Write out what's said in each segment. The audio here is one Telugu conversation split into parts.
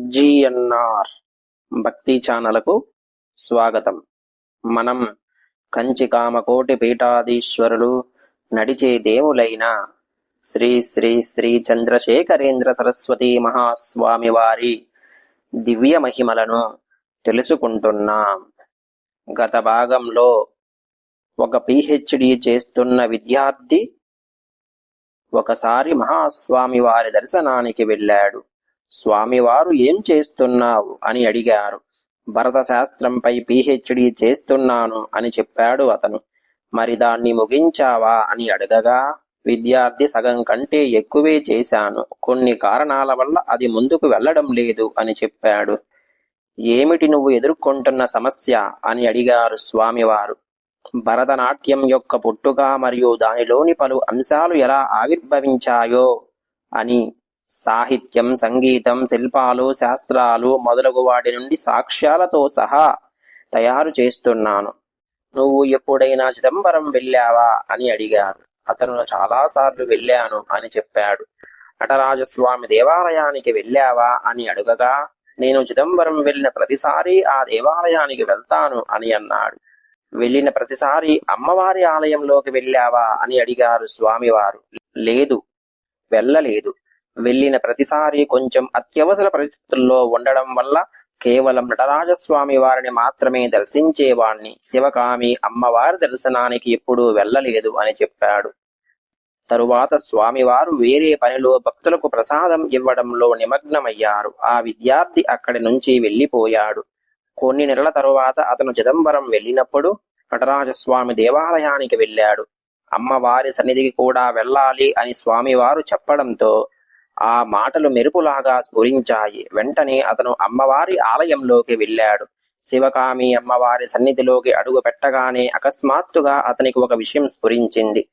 జిఎన్ఆర్ భక్తి ఛానలకు స్వాగతం. మనం కంచి కామకోటి పీఠాధీశ్వరులు నడిచే దేవులైన శ్రీ శ్రీ శ్రీ చంద్రశేఖరేంద్ర సరస్వతి మహాస్వామి వారి దివ్య మహిమలను తెలుసుకుంటున్నాం. గత భాగంలో ఒక పిహెచ్డి చేస్తున్న విద్యార్థి ఒకసారి మహాస్వామి వారి దర్శనానికి వెళ్ళాడు. స్వామివారు ఏం చేస్తున్నావు? అని అడిగారు. భరత శాస్త్రంపై పిహెచ్డి చేస్తున్నాను అని చెప్పాడు అతను. మరి దాన్ని ముగించావా? అని అడగగా విద్యార్థి సగం కంటే ఎక్కువే చేశాను. కొన్ని కారణాల వల్ల అది ముందుకు వెళ్ళడం లేదు అని చెప్పాడు. ఏమిటి నువ్వు ఎదుర్కొంటున్న సమస్య? అని అడిగారు స్వామివారు. భరతనాట్యం యొక్క పుట్టుక మరియు దానిలోని పలు అంశాలు ఎలా ఆవిర్భవించాయో అని సాహిత్యం సంగీతం శిల్పాలు శాస్త్రాలు మొదలగు వాటి నుండి సాక్ష్యాలతో సహా తయారు చేస్తున్నాను. నువ్వు ఎప్పుడైనా చిదంబరం వెళ్ళావా అని అడిగారు అతను చాలాసార్లు వెళ్ళాను అని చెప్పాడు. నటరాజస్వామి దేవాలయానికి వెళ్ళావా అని అడుగగా నేను చిదంబరం వెళ్ళిన ప్రతిసారి ఆ దేవాలయానికి వెళ్తాను అని అన్నాడు. వెళ్ళిన ప్రతిసారి అమ్మవారి ఆలయంలోకి వెళ్ళావా అని అడిగారు స్వామివారు. లేదు వెళ్ళలేదు. వెళ్ళిన ప్రతిసారి కొంచెం అత్యవసర పరిస్థితుల్లో ఉండడం వల్ల కేవలం నటరాజస్వామి వారిని మాత్రమే దర్శించేవాణ్ణి. శివకామి అమ్మవారి దర్శనానికి ఎప్పుడూ వెళ్ళలేదు అని చెప్పాడు. తరువాత స్వామివారు వేరే పనిలో భక్తులకు ప్రసాదం ఇవ్వడంలో నిమగ్నమయ్యారు. ఆ విద్యార్థి అక్కడి నుంచి వెళ్ళిపోయాడు. కొన్ని నెలల తరువాత అతను చిదంబరం వెళ్ళినప్పుడు నటరాజస్వామి దేవాలయానికి వెళ్ళాడు. అమ్మవారి సన్నిధికి కూడా వెళ్ళాలి అని స్వామివారు చెప్పడంతో ఆ మాటలు మెరుపులాగా స్ఫురించాయి. వెంటనే అతను అమ్మవారి ఆలయంలోకి వెళ్ళాడు. శివకామి అమ్మవారి సన్నిధిలోకి అడుగు పెట్టగానే అకస్మాత్తుగా అతనికి ఒక విషయం స్ఫురించింది.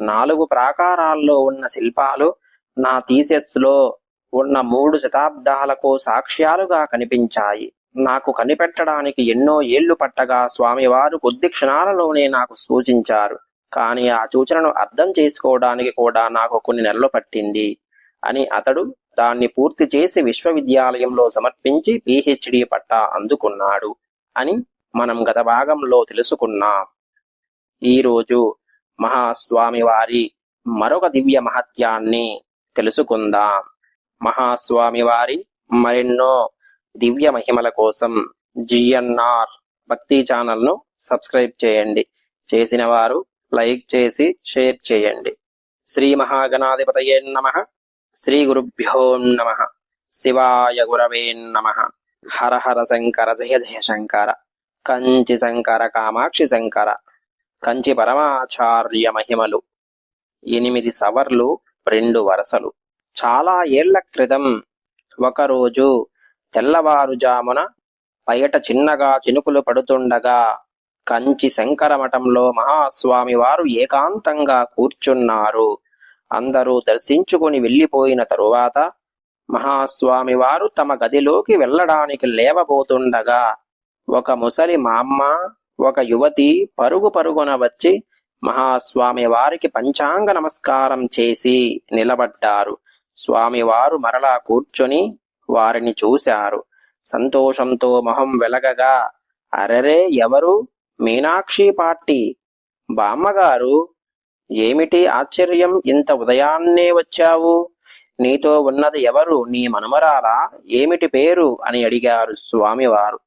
నాలుగు ప్రాకారాల్లో ఉన్న శిల్పాలు నా థీసెస్లో ఉన్న మూడు శతాబ్దాలకు సాక్ష్యాలుగా కనిపించాయి. నాకు కనిపెట్టడానికి ఎన్నో ఏళ్ళు పట్టగా స్వామివారు కొద్ది క్షణాలలోనే నాకు సూచించారు. కానీ ఆ సూచనను అర్థం చేసుకోవడానికి కూడా నాకు కొన్ని నెలలు పట్టింది. అని అతడు దాన్ని పూర్తి చేసి విశ్వవిద్యాలయంలో సమర్పించి పిహెచ్డి పట్టా అందుకున్నాడు అని మనం గత భాగంలో తెలుసుకున్నాం. ఈరోజు మహాస్వామి వారి మరొక దివ్య మహత్యాన్ని తెలుసుకుందాం. మహాస్వామి వారి మరెన్నో దివ్య మహిమల కోసం జిఎన్ఆర్ భక్తి ఛానల్ను సబ్స్క్రైబ్ చేయండి. చేసిన వారు లైక్ చేసి షేర్ చేయండి. శ్రీ మహాగణాధిపతయే నమ. శ్రీ గురుభ్యో నమ. శివాయ గురవే నమ. హర హర శంకర జయ జయ శంకర. కంచి శంకర కామాక్షి శంకర. కంచి పరమాచార్య మహిమలు. ఎనిమిది సవర్లు రెండు వరసలు. చాలా ఏళ్ళ క్రితం ఒకరోజు తెల్లవారుజామున బయట చిన్నగా చినుకులు పడుతుండగా కంచి శంకర మఠంలో మహాస్వామి వారు ఏకాంతంగా కూర్చున్నారు. అందరూ దర్శించుకుని వెళ్ళిపోయిన తరువాత మహాస్వామి వారు తమ గదిలోకి వెళ్ళడానికి లేవబోతుండగా ఒక ముసలి మామ్మ ఒక యువతి పరుగు పరుగున వచ్చి మహాస్వామి వారికి పంచాంగ నమస్కారం చేసి నిలబడ్డారు. స్వామివారు మరలా కూర్చొని వారిని చూశారు. సంతోషంతో మొహం వెలగగా అరెరే ఎవరు? మీనాక్షి పార్టీ. బామ్మగారు ఏమిటి ఆశ్చర్యం? ఇంత ఉదయాన్నే వచ్చావు? నీతో ఉన్నది ఎవరు? నీ మనుమరాలా? ఏమిటి పేరు? అని అడిగారు స్వామివారు.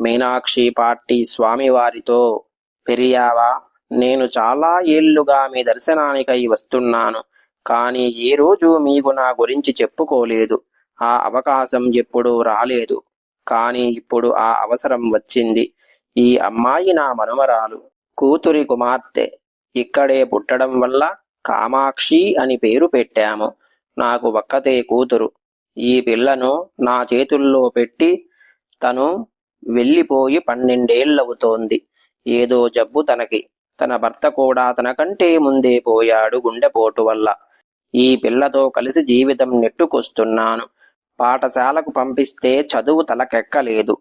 మీనాక్షి పార్టీ స్వామివారితో పెరియావా నేను చాలా ఏళ్ళుగా మీ దర్శనానికై వస్తున్నాను కానీ ఏ రోజు మీకు నా గురించి చెప్పుకోలేదు. ఆ అవకాశం ఎప్పుడూ రాలేదు. కానీ ఇప్పుడు ఆ అవసరం వచ్చింది. ఈ అమ్మాయి నా మనుమరాలు. కూతురి కుమార్తె. ఇక్కడే పుట్టడం వల్ల కామాక్షి అని పేరు పెట్టాము. నాకు ఒక్కతే కూతురు. ఈ పిల్లను నా చేతుల్లో పెట్టి తను వెళ్ళిపోయి పన్నెండేళ్ళవుతోంది ఏదో జబ్బు తనకి. తన భర్త కూడా తనకంటే ముందే పోయాడు గుండెపోటు వల్ల. ఈ పిల్లతో కలిసి జీవితం నెట్టుకొస్తున్నాను. పాఠశాలకు పంపిస్తే చదువు తలకెక్కలేదు.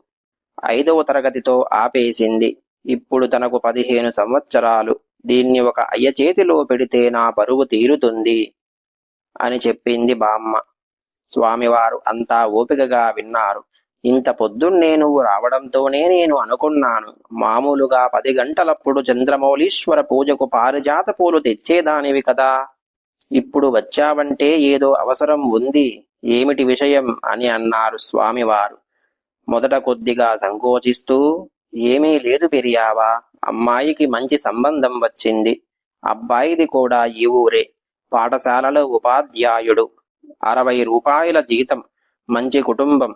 ఐదవ తరగతితో ఆపేసింది. ఇప్పుడు తనకు పదిహేను సంవత్సరాలు. దీన్ని ఒక అయ్య చేతిలో పెడితే నా బరువు తీరుతుంది అని చెప్పింది బామ్మ. స్వామివారు అంతా ఓపికగా విన్నారు. ఇంత పొద్దున్నే నువ్వు రావడంతోనే నేను అనుకున్నాను. మామూలుగా పది గంటలప్పుడు చంద్రమౌళీశ్వర పూజకు పారిజాత పూలు తెచ్చేదానివి కదా. ఇప్పుడు వచ్చావంటే ఏదో అవసరం ఉంది. ఏమిటి విషయం అని అన్నారు స్వామివారు. మొదట కొద్దిగా సంకోచిస్తూ ఏమీ లేదు పెరియావా అమ్మాయికి మంచి సంబంధం వచ్చింది. అబ్బాయిది కూడా ఈ ఊరే. పాఠశాలలో ఉపాధ్యాయుడు. అరవై రూపాయల జీతం. మంచి కుటుంబం.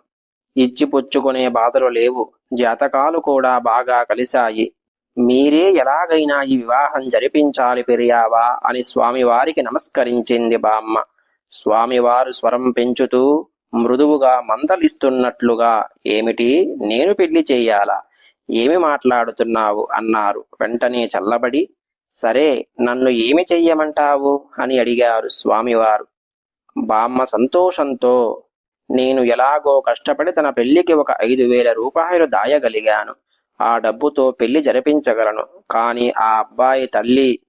ఇచ్చిపుచ్చుకునే బాధలు లేవు. జాతకాలు కూడా బాగా కలిశాయి. మీరే ఎలాగైనా ఈ వివాహం జరిపించాలి పెరియావా అని స్వామివారికి నమస్కరించింది బామ్మ. స్వామివారు స్వరం పెంచుతూ మృదువుగా మందలిస్తున్నట్లుగా. ఏమిటి? నేను పెళ్ళి చేయాలా? ఏమి మాట్లాడుతున్నావు? అన్నారు. వెంటనే చల్లబడి సరే నన్ను ఏమి చెయ్యమంటావు? అని అడిగారు స్వామివారు. బామ్మ సంతోషంతో నేను ఎలాగో కష్టపడి తన పెళ్ళికి ఒక ఐదు వేల రూపాయలు దాయగలిగాను. ఆ డబ్బుతో పెళ్ళి జరిపించగలను. కానీ ఆ అబ్బాయి తల్లి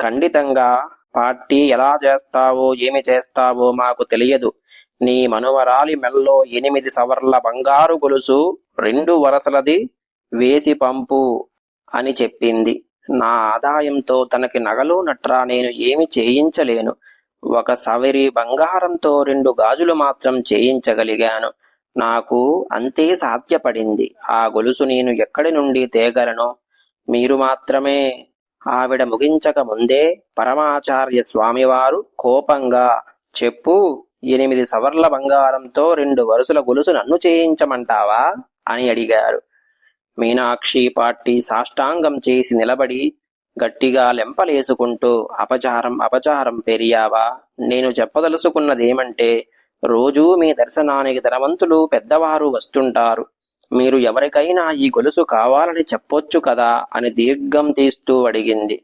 ఖండితంగా పార్టీ ఎలా చేస్తావో ఏమి చేస్తావో మాకు తెలియదు. నీ మనువరాలి మెల్లో ఎనిమిది సవర్ల బంగారు గొలుసు రెండు వరసలది వేసి పంపు అని చెప్పింది. నా ఆదాయంతో తనకి నగలు నట్రా నేను ఏమి చేయించలేను. ఒక సవరి బంగారంతో రెండు గాజులు మాత్రం చేయించగలిగాను. నాకు అంతే సాధ్యపడింది. ఆ గొలుసు నేను ఎక్కడి నుండి తేగలను? మీరు మాత్రమే ఆవిడ ముగించక ముందే పరమాచార్య స్వామివారు కోపంగా చెప్పు ఎనిమిది సవర్ల బంగారంతో రెండు వరుసల గొలుసు నన్ను చేయించమంటావా? అని అడిగారు. మీనాక్షి పాటి సాష్టాంగం చేసి నిలబడి గట్టిగా లెంపలేసుకుంటూ అపచారం అపచారం పెరియావా? నేను చెప్పదలుచుకున్నదేమంటే రోజూ మీ దర్శనానికి ధనవంతులు పెద్దవారు వస్తుంటారు. మీరు ఎవరికైనా ఈ గొలుసు కావాలని చెప్పొచ్చు కదా? అని దీర్ఘం తీస్తూ అడిగింది.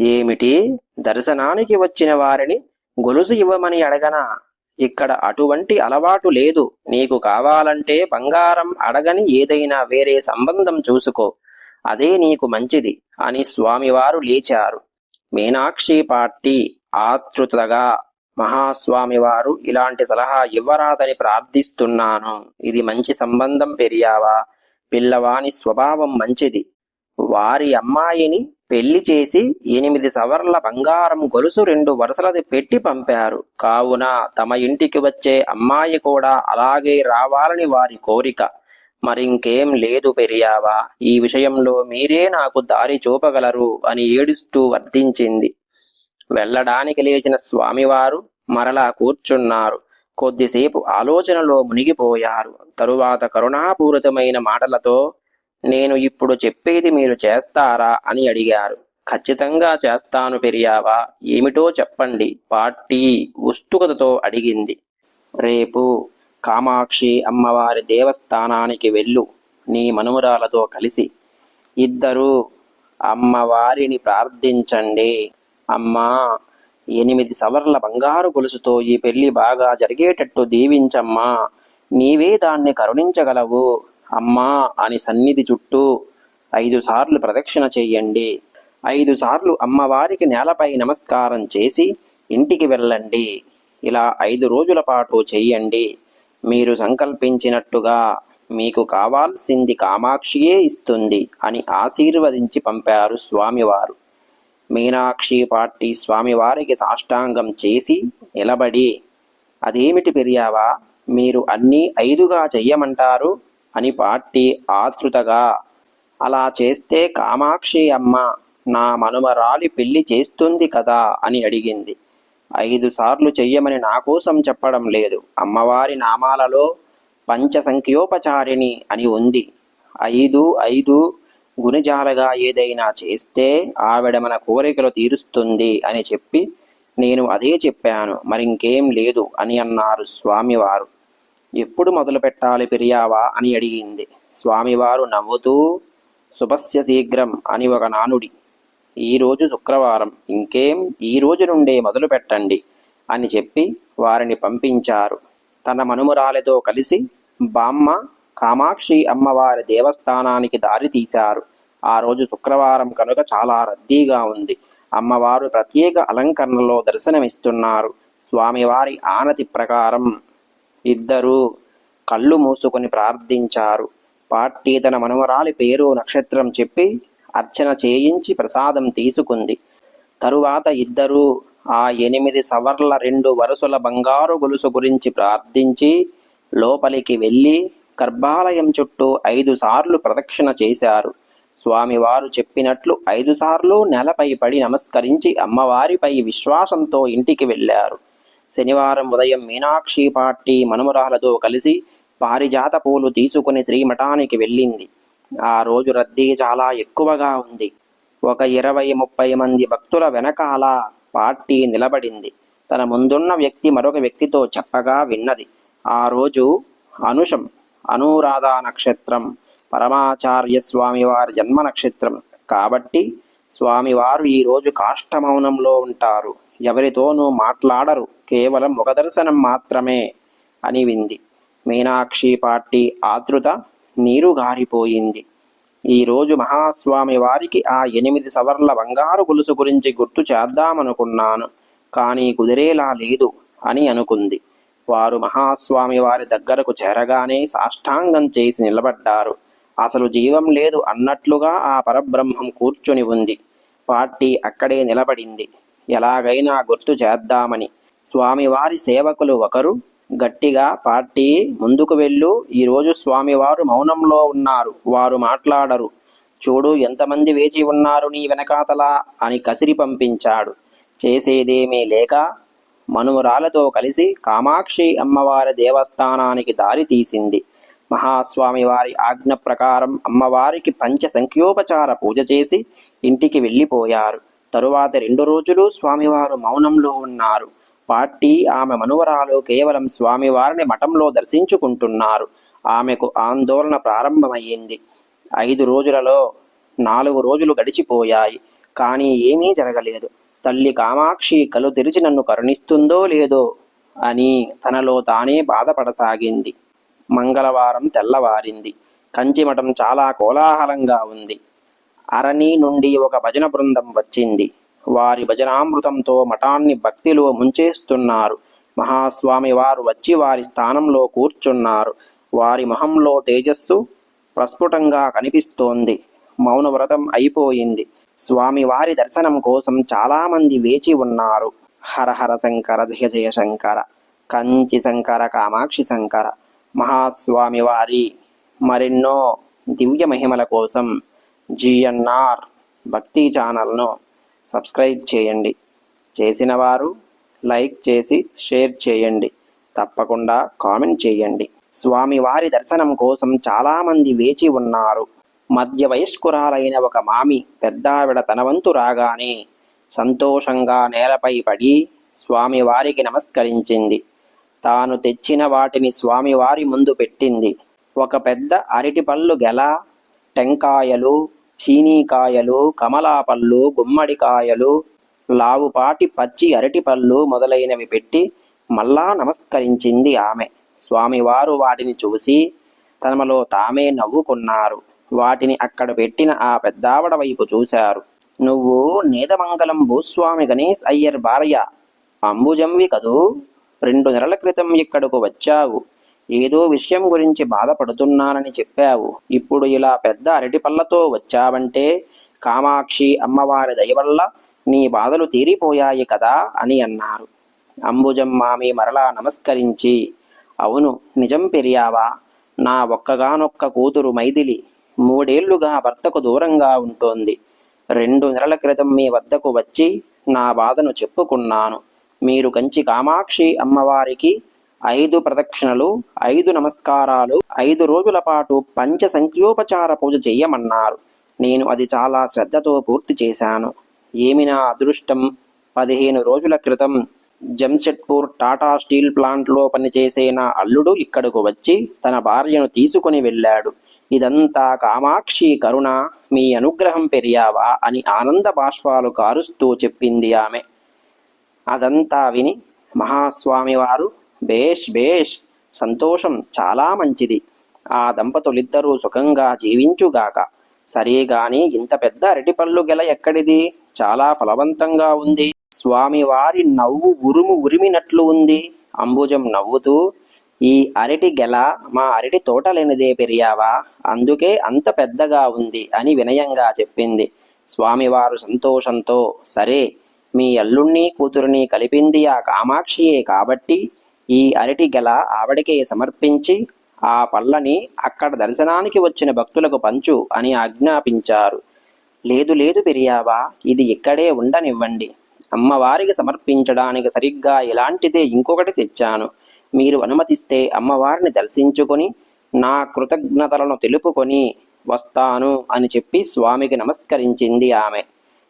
ఏమిటి? దర్శనానికి వచ్చిన వారిని గొలుసు ఇవ్వమని అడగనా? ఇక్కడ అటువంటి అలవాటు లేదు. నీకు కావాలంటే బంగారం అడగని ఏదైనా వేరే సంబంధం చూసుకో. అదే నీకు మంచిది అని స్వామివారు లేచారు. మీనాక్షి పార్టీ ఆతృతగా మహాస్వామివారు ఇలాంటి సలహా ఇవ్వరాదని ప్రార్థిస్తున్నాను. ఇది మంచి సంబంధం పెరియావా పిల్లవాని స్వభావం మంచిది. వారి అమ్మాయిని పెళ్ళి చేసి ఎనిమిది సవర్ల బంగారం గొలుసు రెండు వరుసలది పెట్టి పంపారు. కావున తమ ఇంటికి వచ్చే అమ్మాయి కూడా అలాగే రావాలని వారి కోరిక. మరింకేం లేదు పెరియావా ఈ విషయంలో మీరే నాకు దారి చూపగలరు అని ఏడుస్తూ వర్ధించింది. వెళ్ళడానికి లేచిన స్వామివారు మరలా కూర్చున్నారు. కొద్దిసేపు ఆలోచనలో మునిగిపోయారు. తరువాత కరుణాపూరితమైన మాటలతో నేను ఇప్పుడు చెప్పేది మీరు చేస్తారా అని అడిగారు. ఖచ్చితంగా చేస్తాను పెరియావా ఏమిటో చెప్పండి పార్టీ ఉత్సుకతతో అడిగింది. రేపు కామాక్షి అమ్మవారి దేవస్థానానికి వెళ్ళు నీ మనుమరాలతో కలిసి. ఇద్దరు అమ్మవారిని ప్రార్థించండి. అమ్మా ఎనిమిది సవర్ల బంగారు గొలుసుతో ఈ పెళ్ళి బాగా జరిగేటట్టు దీవించమ్మా. నీవే దాన్ని కరుణించగలవు. అమ్మా అని సన్నిధి చుట్టూ ఐదు సార్లు ప్రదక్షిణ చేయండి. ఐదు సార్లు అమ్మవారికి నేలపై నమస్కారం చేసి ఇంటికి వెళ్ళండి. ఇలా ఐదు రోజుల పాటు చెయ్యండి మీరు సంకల్పించినట్టుగా మీకు కావాల్సింది కామాక్షియే ఇస్తుంది అని ఆశీర్వదించి పంపారు స్వామివారు. మీనాక్షి పార్టీ స్వామివారికి సాష్టాంగం చేసి నిలబడి అదేమిటి పెరియావా? మీరు అన్నీ ఐదుగా చెయ్యమంటారు? అని పార్టీ ఆతృతగా. అలా చేస్తే కామాక్షి అమ్మ నా మనుమరాలి పెళ్ళి చేస్తుంది కదా అని అడిగింది. ఐదు సార్లు చెయ్యమని నా కోసం చెప్పడం లేదు. అమ్మవారి నామాలలో పంచసంఖ్యోపచారిణి అని ఉంది. ఐదు ఐదు గుణజాలగా ఏదైనా చేస్తే ఆవిడ మన కోరికలు తీరుస్తుంది అని చెప్పి నేను అదే చెప్పాను. మరింకేం లేదు అని అన్నారు స్వామివారు. ఎప్పుడు మొదలు పెట్టాలి పెరియావా అని అడిగింది. స్వామివారు నవ్వుతూ శుభస్య శీఘ్రం అని ఒక నానుడి. ఈరోజు శుక్రవారం ఇంకేం ఈ రోజు నుండే మొదలు పెట్టండి అని చెప్పి వారిని పంపించారు. తన మనుమరాలతో కలిసి బామ్మ కామాక్షి అమ్మవారి దేవస్థానానికి దారి తీశారు. ఆ రోజు శుక్రవారం కనుక చాలా రద్దీగా ఉంది. అమ్మవారు ప్రత్యేక అలంకరణలో దర్శనమిస్తున్నారు. స్వామివారి ఆనతి ప్రకారం ఇద్దరూ కళ్ళు మూసుకొని ప్రార్థించారు. పార్టీ తన మనవరాలి పేరు నక్షత్రం చెప్పి అర్చన చేయించి ప్రసాదం తీసుకుంది. తరువాత ఇద్దరూ ఆ ఎనిమిది సవర్ల రెండు వరుసల బంగారు గొలుసు గురించి ప్రార్థించి లోపలికి వెళ్ళి గర్భాలయం చుట్టూ ఐదు సార్లు ప్రదక్షిణ చేశారు. స్వామివారు చెప్పినట్లు ఐదు సార్లు నేలపై పడి నమస్కరించి అమ్మవారిపై విశ్వాసంతో ఇంటికి వెళ్ళారు. శనివారం ఉదయం మీనాక్షి పార్టీ మనుమరాలతో కలిసి పారిజాత పూలు తీసుకుని శ్రీమఠానికి వెళ్ళింది. ఆ రోజు రద్దీ చాలా ఎక్కువగా ఉంది. ఒక ఇరవై ముప్పై మంది భక్తుల వెనకాల పార్టీ నిలబడింది. తన ముందున్న వ్యక్తి మరొక వ్యక్తితో చెప్పగా విన్నది. ఆ రోజు అనుషం అనురాధ నక్షత్రం పరమాచార్య స్వామివారి జన్మ నక్షత్రం. కాబట్టి స్వామివారు ఈ రోజు కాష్టమౌనంలో ఉంటారు. ఎవరితోనూ మాట్లాడరు కేవలం ముఖదర్శనం మాత్రమే అని వింది. మీనాక్షి పార్టీ ఆతృత నీరు గారిపోయింది మహాస్వామి వారికి ఆ ఎనిమిది సవర్ల బంగారు గొలుసు గురించి గుర్తు చేద్దామనుకున్నాను కానీ కుదిరేలా లేదు అని అనుకుంది. వారు మహాస్వామి వారి దగ్గరకు చేరగానే సాష్టాంగం చేసి నిలబడ్డారు. అసలు జీవం లేదు అన్నట్లుగా ఆ పరబ్రహ్మం కూర్చొని ఉంది. పార్టీ అక్కడే నిలబడింది. ఎలాగైనా గుర్తు చేద్దామని. స్వామివారి సేవకులు ఒకరు గట్టిగా పార్టీ ముందుకు వెళ్ళు. ఈరోజు స్వామివారు మౌనంలో ఉన్నారు. వారు మాట్లాడరు. చూడు ఎంతమంది వేచి ఉన్నారు నీ వెనకాతల అని కసిరి పంపించాడు. చేసేదేమీ లేక మనుమరాలతో కలిసి కామాక్షి అమ్మవారి దేవస్థానానికి దారి తీసింది. మహాస్వామివారి ఆజ్ఞ ప్రకారం అమ్మవారికి పంచ సంఖ్యోపచార పూజ చేసి ఇంటికి వెళ్ళిపోయారు. తరువాత రెండు రోజులు స్వామివారు మౌనంలో ఉన్నారు. పార్టీ ఆమె మనువరాలు కేవలం స్వామివారిని మఠంలో దర్శించుకుంటున్నారు. ఆమెకు ఆందోళన ప్రారంభమయ్యింది. ఐదు రోజులలో నాలుగు రోజులు గడిచిపోయాయి. కానీ ఏమీ జరగలేదు. తల్లి కామాక్షి కలు తెరిచి నన్ను కరుణిస్తుందో లేదో అని తనలో తానే బాధపడసాగింది. మంగళవారం తెల్లవారింది. కంచిమఠం చాలా కోలాహలంగా ఉంది. అరణి నుండి ఒక భజన బృందం వచ్చింది. వారి భజనామృతంతో మఠాన్ని భక్తిలో ముంచేస్తున్నారు. మహాస్వామి వారు వచ్చి వారి స్థానంలో కూర్చున్నారు. వారి మొహంలో తేజస్సు ప్రస్ఫుటంగా కనిపిస్తోంది. మౌన వ్రతం అయిపోయింది. స్వామి వారి దర్శనం కోసం చాలామంది వేచి ఉన్నారు. హరహర శంకర జయ జయ శంకర కంచి శంకర కామాక్షి శంకర మహాస్వామి వారి మరెన్నో దివ్య మహిమల కోసం జిఎన్ఆర్ భక్తి ఛానల్ను సబ్స్క్రైబ్ చేయండి. చేసిన వారు లైక్ చేసి షేర్ చేయండి. తప్పకుండా కామెంట్ చేయండి. స్వామివారి దర్శనం కోసం చాలామంది వేచి ఉన్నారు. మధ్య వయస్కురాలైన ఒక మామి పెద్దావిడ తన వంతు రాగానే సంతోషంగా నేలపై పడి స్వామివారికి నమస్కరించింది. తాను తెచ్చిన వాటిని స్వామివారి ముందు పెట్టింది. ఒక పెద్ద అరటిపళ్ళు గెల టెంకాయలు చీనీకాయలు కమలాపళ్ళు గుమ్మడికాయలు లావుపాటి పచ్చి అరటిపళ్ళు మొదలైనవి పెట్టి మళ్ళా నమస్కరించింది ఆమె. స్వామివారు వాటిని చూసి తమలో తామే నవ్వుకున్నారు. వాటిని అక్కడ పెట్టిన ఆ పెద్దావడ వైపు చూశారు. నువ్వు నేదమంగళం భూస్వామి గణేష్ అయ్యర్ భార్య. అంబుజంవి కదూ? రెండు నెలల క్రితం ఇక్కడకు వచ్చావు. ఏదో విషయం గురించి బాధపడుతున్నానని చెప్పావు. ఇప్పుడు ఇలా పెద్ద అరటిపళ్ళతో వచ్చావంటే కామాక్షి అమ్మవారి దయ వల్ల నీ బాధలు తీరిపోయాయి కదా అని అన్నారు. అంబుజమ్మామి మరలా నమస్కరించి అవును నిజం పెరియావా? నా ఒక్కగానొక్క కూతురు మైథిలి మూడేళ్ళుగా భర్తకు దూరంగా ఉంటోంది. రెండు నెలల క్రితం మీ వద్దకు వచ్చి నా బాధను చెప్పుకున్నాను. మీరు కంచి కామాక్షి అమ్మవారికి ఐదు ప్రదక్షిణలు ఐదు నమస్కారాలు ఐదు రోజుల పాటు పంచ సంఖ్యోపచార పూజ చెయ్యమన్నారు నేను అది చాలా శ్రద్ధతో పూర్తి చేశాను. ఏమి నా అదృష్టం? పదిహేను రోజుల క్రితం జంషెడ్పూర్ టాటా స్టీల్ ప్లాంట్లో పనిచేసే నా అల్లుడు ఇక్కడకు వచ్చి తన భార్యను తీసుకుని వెళ్ళాడు. ఇదంతా కామాక్షి కరుణ మీ అనుగ్రహం పెరియావా అని ఆనంద బాష్పాలు కారుస్తూ చెప్పింది ఆమె. అదంతా విని మహాస్వామి బేష్ బేష్. సంతోషం చాలా మంచిది. ఆ దంపతులిద్దరూ సుఖంగా జీవించుగాక. సరే గాని ఇంత పెద్ద అరటిపళ్ళు గెల ఎక్కడిది? చాలా ఫలవంతంగా ఉంది. స్వామివారి నవ్వు ఉరుము ఉరిమినట్లు ఉంది. అంబుజం నవ్వుతూ ఈ అరటి గెల మా అరటి తోట లేనిదే పెరియావా? అందుకే అంత పెద్దగా ఉంది అని వినయంగా చెప్పింది. స్వామివారు సంతోషంతో సరే మీ అల్లుణ్ణి కూతురిని కలిపింది ఆ కామాక్షియే కాబట్టి ఈ అరటి గెల ఆవిడకే సమర్పించి ఆ పళ్ళని అక్కడ దర్శనానికి వచ్చిన భక్తులకు పంచు అని ఆజ్ఞాపించారు. లేదు లేదు పెరియావా ఇది ఇక్కడే ఉండనివ్వండి. అమ్మవారికి సమర్పించడానికి సరిగ్గా ఇలాంటిదే ఇంకొకటి తెచ్చాను. మీరు అనుమతిస్తే అమ్మవారిని దర్శించుకొని నా కృతజ్ఞతలను తెలుపుకొని వస్తాను అని చెప్పి స్వామికి నమస్కరించింది ఆమె.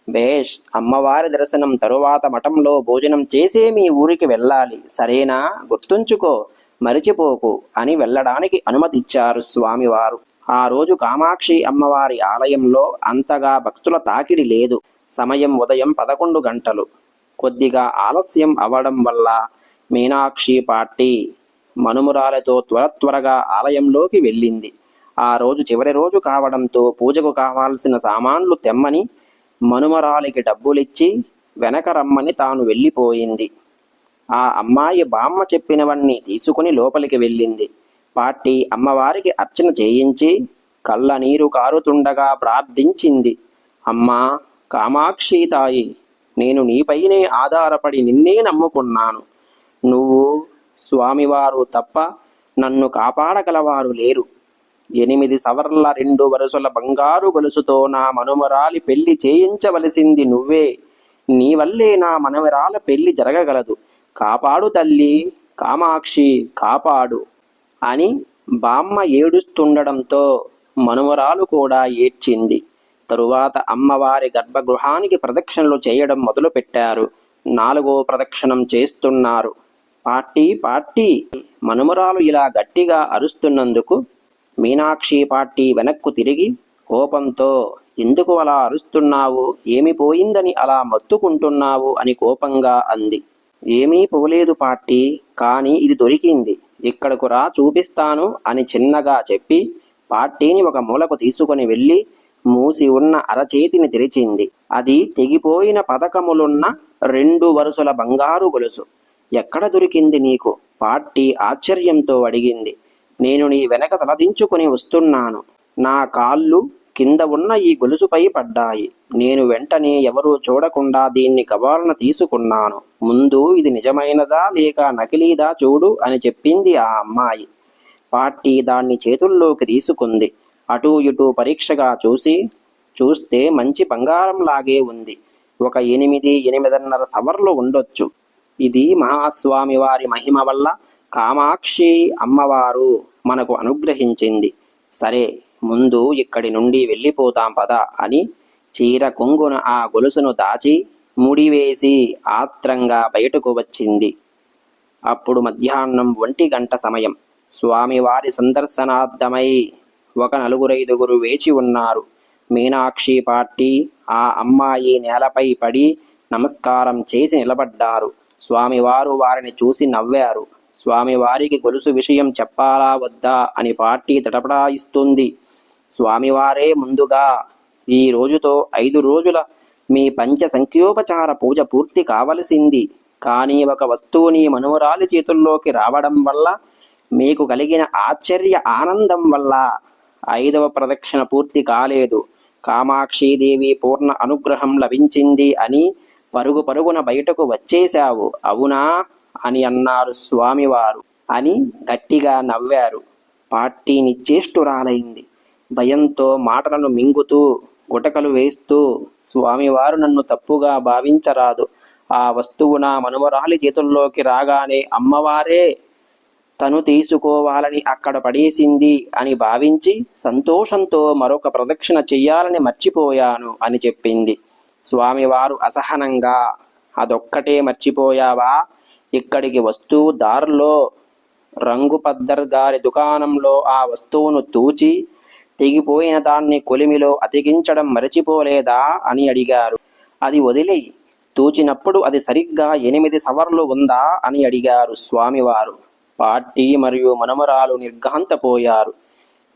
భేష్ అమ్మవారి దర్శనం తరువాత మఠంలో భోజనం చేసే మీ ఊరికి వెళ్ళాలి. సరేనా? గుర్తుంచుకో మరిచిపోకు అని వెళ్ళడానికి అనుమతిచ్చారు స్వామివారు. ఆ రోజు కామాక్షి అమ్మవారి ఆలయంలో అంతగా భక్తుల తాకిడి లేదు. సమయం ఉదయం పదకొండు గంటలు. కొద్దిగా ఆలస్యం అవడం వల్ల మీనాక్షి పార్టీ మనుమురాలతో త్వర త్వరగా ఆలయంలోకి వెళ్ళింది. ఆ రోజు చివరి రోజు కావడంతో పూజకు కావాల్సిన సామాన్లు తెమ్మని మనుమరాలికి డబ్బులిచ్చి వెనక రమ్మని తాను వెళ్ళిపోయింది. ఆ అమ్మాయి బామ్మ చెప్పినవన్నీ తీసుకుని లోపలికి వెళ్ళింది. పార్టీ అమ్మవారికి అర్చన చేయించి కళ్ళ నీరు కారుతుండగా ప్రార్థించింది. అమ్మా కామాక్షి తాయి నేను నీపైనే ఆధారపడి నిన్నే నమ్ముకున్నాను. నువ్వు స్వామివారు తప్ప నన్ను కాపాడగలవారు లేరు. ఎనిమిది సవర్ల రెండు వరుసల బంగారు గొలుసుతో నా మనుమరాలి పెళ్ళి చేయించవలసింది నువ్వే. నీ వల్లే నా మనవరాల పెళ్ళి జరగగలదు. కాపాడు తల్లి కామాక్షి కాపాడు అని బామ్మ ఏడుస్తుండడంతో మనుమరాలు కూడా ఏడ్చింది. తరువాత అమ్మవారి గర్భగృహానికి ప్రదక్షిణలు చేయడం మొదలుపెట్టారు. నాలుగో ప్రదక్షిణం చేస్తున్నారు. Party party. మనుమరాలు ఇలా గట్టిగా అరుస్తున్నందుకు మీనాక్షి పార్టీ వెనక్కు తిరిగి కోపంతో ఎందుకు అలా అరుస్తున్నావు? ఏమి పోయిందని అలా మత్తుకుంటున్నావు? అని కోపంగా అంది. ఏమీ పోలేదు పార్టీ కానీ ఇది దొరికింది. ఇక్కడకు రా చూపిస్తాను అని చిన్నగా చెప్పి పార్టీని ఒక మూలకు తీసుకొని వెళ్ళి మూసి ఉన్న అరచేతిని తెరిచింది. అది తెగిపోయిన పథకములున్న రెండు వరుసల బంగారు గొలుసు. ఎక్కడ దొరికింది నీకు? పార్టీ ఆశ్చర్యంతో అడిగింది. నేను నీ వెనక తలదించుకుని వస్తున్నాను. నా కాళ్ళు కింద ఉన్న ఈ గొలుసుపై పడ్డాయి. నేను వెంటనే ఎవరూ చూడకుండా దీన్ని కవాలన తీసుకున్నాను. ముందు ఇది నిజమైనదా లేక నకిలీదా చూడు అని చెప్పింది ఆ అమ్మాయి. పార్టీ దాన్ని చేతుల్లోకి తీసుకుంది. అటూ ఇటూ పరీక్షగా చూసి చూస్తే మంచి బంగారం లాగే ఉంది. ఒక ఎనిమిది ఎనిమిదిన్నర సవర్లు ఉండొచ్చు. ఇది మహాస్వామి వారి మహిమ వల్ల కామాక్షి అమ్మవారు మనకు అనుగ్రహించింది. సరే ముందు ఇక్కడి నుండి వెళ్ళిపోతాం పద అని చీర కొంగున ఆ గొలుసును దాచి ముడివేసి ఆత్రంగా బయటకు వచ్చింది. అప్పుడు మధ్యాహ్నం ఒంటి గంట సమయం. స్వామివారి సందర్శనార్థమై ఒక నలుగురైదుగురు వేచి ఉన్నారు. మీనాక్షి పార్టీ ఆ అమ్మాయి నేలపై పడి నమస్కారం చేసి నిలబడ్డారు. స్వామివారు వారిని చూసి నవ్వారు. స్వామివారికి గొలుసు విషయం చెప్పాలా వద్దా అని పార్టీ తటపడాయిస్తుంది స్వామివారే ముందుగా ఈ రోజుతో ఐదు రోజుల మీ పంచ సంఖ్యోపచార పూజ పూర్తి కావలసింది. కానీ ఒక వస్తువుని మనుమరాలి చేతుల్లోకి రావడం వల్ల మీకు కలిగిన ఆశ్చర్య ఆనందం వల్ల ఐదవ ప్రదక్షిణ పూర్తి కాలేదు. కామాక్షీదేవి పూర్ణ అనుగ్రహం లభించింది అని పరుగు పరుగున బయటకు వచ్చేశావు. అవునా? అని అన్నారు స్వామివారు. అని గట్టిగా నవ్వారు. పార్టీ చేష్టురాలైంది భయంతో మాటలను మింగుతూ గుటకలు వేస్తూ స్వామివారు నన్ను తప్పుగా భావించరాదు. ఆ వస్తువు నా మనుమరాలి చేతుల్లోకి రాగానే అమ్మవారే తను తీసుకోవాలని అక్కడ పడేసింది అని భావించి సంతోషంతో మరొక ప్రదక్షిణ చెయ్యాలని మర్చిపోయాను అని చెప్పింది. స్వామివారు అసహనంగా అదొక్కటే మర్చిపోయావా? ఇక్కడికి వస్తూ దారిలో రంగు పద్దర్ గారి దుకాణంలో ఆ వస్తువును తూచి తెగిపోయిన దాన్ని కొలిమిలో అతికించడం మరచిపోలేదా అని అడిగారు. అది వదిలేయి తూచినప్పుడు అది సరిగ్గా ఎనిమిది సవర్లు ఉందా అని అడిగారు స్వామివారు. పార్టీ మరియు మనమరాలు నిర్ఘాంతపోయారు.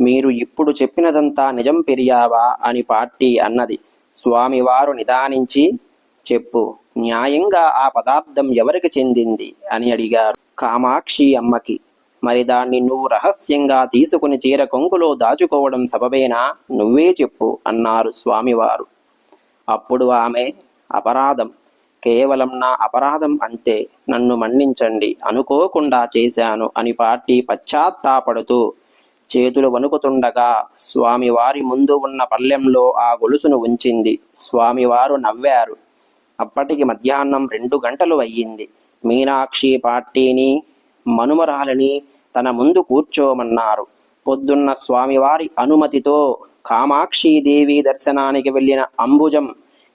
మీరు ఇప్పుడు చెప్పినదంతా నిజం పెరియావా అని పార్టీ అన్నది. స్వామివారు నిదానించి చెప్పు. న్యాయంగా ఆ పదార్థం ఎవరికి చెందింది? అని అడిగారు. కామాక్షి అమ్మకి. మరి దాన్ని నువ్వు రహస్యంగా తీసుకుని చీర కొంగులో దాచుకోవడం సబబేనా? నువ్వే చెప్పు అన్నారు స్వామివారు. అప్పుడు ఆమె అపరాధం. కేవలం నా అపరాధం అంతే. నన్ను మన్నించండి. అనుకోకుండా చేశాను అని పార్టీ పశ్చాత్తాపడుతూ చేతులు వణుకుతుండగా స్వామివారి ముందు ఉన్న పల్లెంలో ఆ గొలుసును ఉంచింది. స్వామివారు నవ్వారు. అప్పటికి మధ్యాహ్నం రెండు గంటలు అయ్యింది. మీనాక్షి పార్టీని మనుమరాలని తన ముందు కూర్చోమన్నారు. పొద్దున్న స్వామివారి అనుమతితో కామాక్షిదేవి దర్శనానికి వెళ్ళిన అంబుజం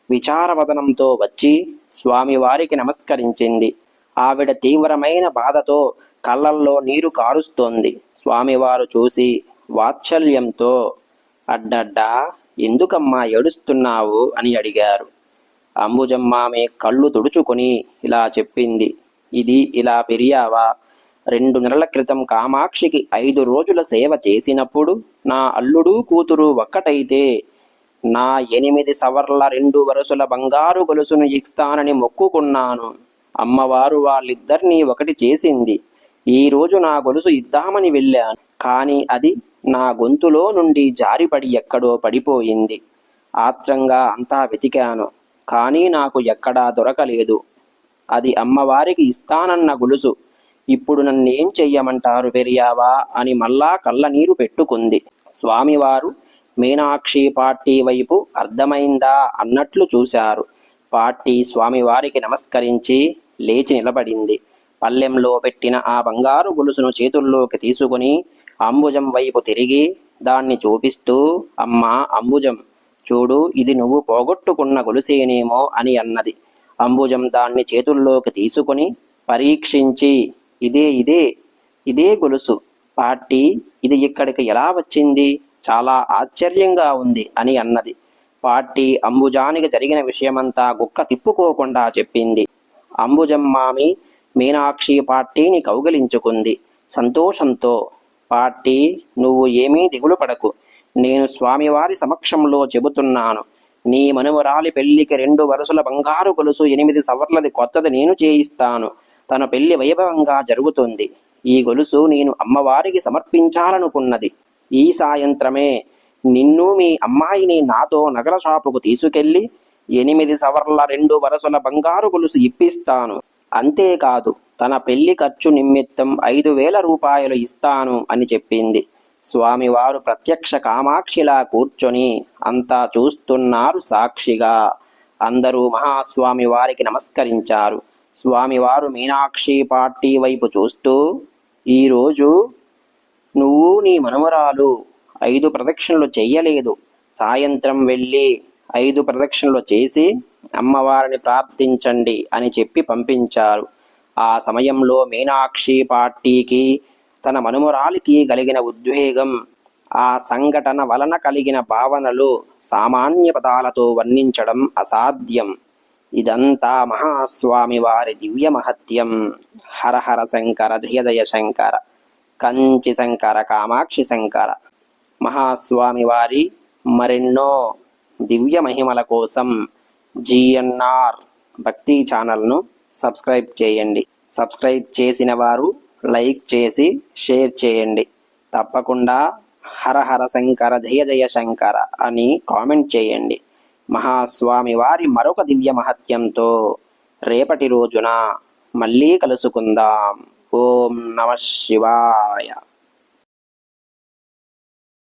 విచారవదనంతో వచ్చి స్వామివారికి నమస్కరించింది. ఆవిడ తీవ్రమైన బాధతో కళ్ళల్లో నీరు కారుస్తోంది. స్వామివారు చూసి వాత్సల్యంతో అడ్డడ్డా ఎందుకమ్మా ఏడుస్తున్నావు? అని అడిగారు. అంబుజమ్మామె కళ్ళు తుడుచుకొని ఇలా చెప్పింది ఇది ఇలా పెరియావా రెండు నెలల క్రితం కామాక్షికి ఐదు రోజుల సేవ చేసినప్పుడు నా అల్లుడు కూతురు ఒక్కటైతే నా ఎనిమిది సవర్ల రెండు వరుసల బంగారు గొలుసును ఇస్తానని మొక్కుకున్నాను. అమ్మవారు వాళ్ళిద్దరినీ ఒకటి చేసింది. ఈరోజు నా గొలుసు ఇద్దామని వెళ్ళాను. కానీ అది నా గొంతులో నుండి జారిపడి ఎక్కడో పడిపోయింది. ఆత్రంగా అంతా వెతికాను. కానీ నాకు ఎక్కడా దొరకలేదు. అది అమ్మవారికి ఇస్తానన్న గొలుసు. ఇప్పుడు నన్నేం చెయ్యమంటారు పెరియావా అని మళ్ళా కళ్ళనీరు పెట్టుకుంది. స్వామివారు మీనాక్షి పార్టీ వైపు అర్థమైందా? అన్నట్లు చూశారు. పార్టీ స్వామివారికి నమస్కరించి లేచి నిలబడింది. పల్లెంలో పెట్టిన ఆ బంగారు గొలుసును చేతుల్లోకి తీసుకుని అంబుజం వైపు తిరిగి దాన్ని చూపిస్తూ అమ్మా అంబుజం చూడు ఇది నువ్వు పోగొట్టుకున్న గొలుసేనేమో అని అన్నది. అంబుజం దాన్ని చేతుల్లోకి తీసుకుని పరీక్షించి ఇదే ఇదే ఇదే గొలుసు. పార్టీ ఇది ఇక్కడికి ఎలా వచ్చింది? చాలా ఆశ్చర్యంగా ఉంది అని అన్నది. పార్టీ అంబుజానికి జరిగిన విషయమంతా గుక్క తిప్పుకోకుండా చెప్పింది. అంబుజం మామి మీనాక్షి పార్టీని కౌగలించుకుంది. సంతోషంతో పార్టీ నువ్వు ఏమీ దిగులు పడకు. నేను స్వామివారి సమక్షంలో చెబుతున్నాను. నీ మనుమరాలి పెళ్ళికి రెండు వరుసల బంగారు గొలుసు ఎనిమిది సవర్లది కొత్తది నేను చేయిస్తాను. తన పెళ్ళి వైభవంగా జరుగుతుంది. ఈ గొలుసు నేను అమ్మవారికి సమర్పించాలనుకున్నది. ఈ సాయంత్రమే నిన్ను మీ అమ్మాయిని నాతో నగర షాపుకు తీసుకెళ్ళి ఎనిమిది సవర్ల రెండు వరసల బంగారు గొలుసు ఇప్పిస్తాను. అంతేకాదు తన పెళ్ళి ఖర్చు నిమిత్తం ఐదు వేల రూపాయలు ఇస్తాను అని చెప్పింది. స్వామివారు ప్రత్యక్ష కామాక్షిలా కూర్చొని అంతా చూస్తున్నారు సాక్షిగా. అందరూ మహాస్వామి వారికి నమస్కరించారు. స్వామివారు మీనాక్షి పార్టీ వైపు చూస్తూ ఈరోజు నువ్వు నీ మనుమరాలు ఐదు ప్రదక్షిణలు చెయ్యలేదు. సాయంత్రం వెళ్ళి ఐదు ప్రదక్షిణలు చేసి అమ్మవారిని ప్రార్థించండి అని చెప్పి పంపించారు. ఆ సమయంలో మీనాక్షి పార్టీకి తన మనుమరాలికి కలిగిన ఉద్వేగం ఆ సంఘటన వలన కలిగిన భావనలు సామాన్య పదాలతో వర్ణించడం అసాధ్యం. ఇదంతా మహాస్వామి వారి దివ్య మహత్యం. హరహర శంకర హృదయ శంకర కంచి శంకర కామాక్షి శంకర. మహాస్వామి వారి మరెన్నో దివ్య మహిమల కోసం జిఎన్ఆర్ భక్తి ఛానల్ను సబ్స్క్రైబ్ చేయండి. సబ్స్క్రైబ్ చేసిన వారు లైక్ చేసి షేర్ చేయండి. తప్పకుండా హర హర శంకర జయ జయ శంకర అని కామెంట్ చేయండి. మహాస్వామి వారి మరొక దివ్య మహత్యంతో రేపటి రోజున మళ్ళీ కలుసుకుందాం. ఓం నమ శివాయ.